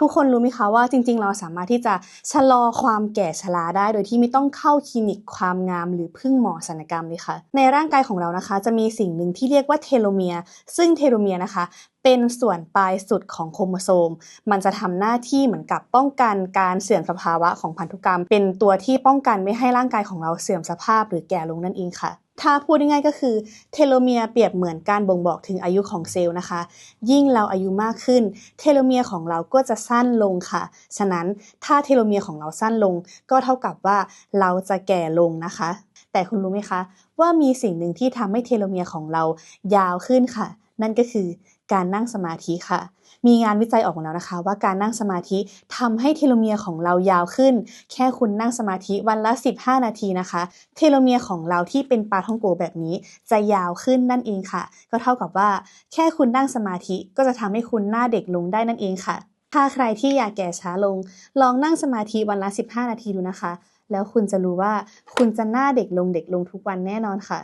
ทุกคนรู้ไหมคะว่าจริง ๆ เราสามารถที่จะชะลอความแก่ชราได้ โดยที่ไม่ต้องเข้าคลินิกความงามหรือพึ่งหมอศัลยกรรมเลยค่ะ ในร่างกายของเรานะคะ จะมีสิ่งหนึ่งที่เรียกว่าเทโลเมียร์ซึ่งเทโลเมียร์นะคะเป็นส่วนปลายสุดของโครโมโซม มันจะทำหน้าที่เหมือนกับป้องกันการเสื่อมสภาวะของพันธุกรรม เป็นตัวที่ป้องกันไม่ให้ร่างกายของเราเสื่อมสภาพหรือแก่ลงนั่นเองค่ะ ถ้าพูดง่ายๆก็คือเทโลเมียร์เปรียบเหมือนการบ่งบอกถึงอายุของเซลล์นะคะ ยิ่งเราอายุมากขึ้น เทโลเมียร์ของเราก็จะสั้นลงค่ะ ฉะนั้นถ้าเทโลเมียร์ของเราสั้นลง ก็เท่ากับว่าเราจะแก่ลงนะคะ แต่คุณรู้ไหมคะ ว่ามีสิ่งหนึ่งที่ทำให้เทโลเมียร์ของเรายาวขึ้นค่ะ นั่นก็คือ การนั่งสมาธิค่ะ มีงานวิจัยออกมาแล้วนะคะ ว่าการนั่งสมาธิทำให้เทโลเมียร์ของเรายาวขึ้น แค่คุณนั่งสมาธิวันละ 15 นาทีนะคะ เทโลเมียร์ของเราที่เป็นปลาท่องโกแบบนี้จะยาวขึ้นนั่นเองค่ะ ก็เท่ากับว่า แค่คุณนั่งสมาธิก็จะทำให้คุณหน้าเด็กลงได้นั่นเองค่ะ ถ้าใครที่อยากแก่ช้าลง ลองนั่งสมาธิวันละ 15 นาทีดูนะคะ แล้วคุณจะรู้ว่าคุณจะหน้าเด็กลงเด็กลงทุกวันแน่นอนค่ะ